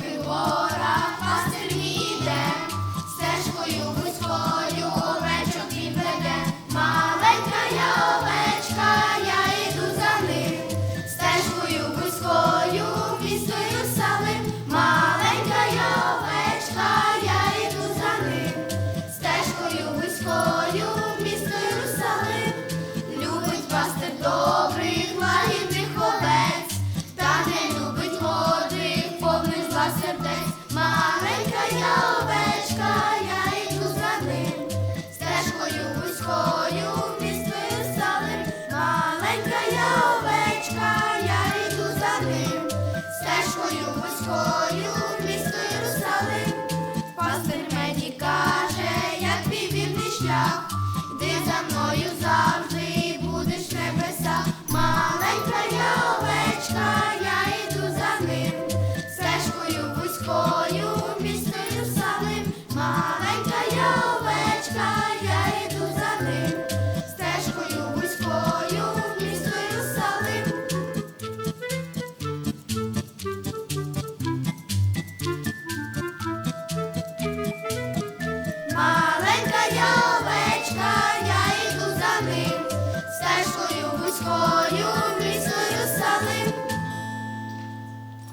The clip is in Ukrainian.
Glory, glory. Місто Єрусалим, пастир мені каже, як твій вільний шлях, ти за мною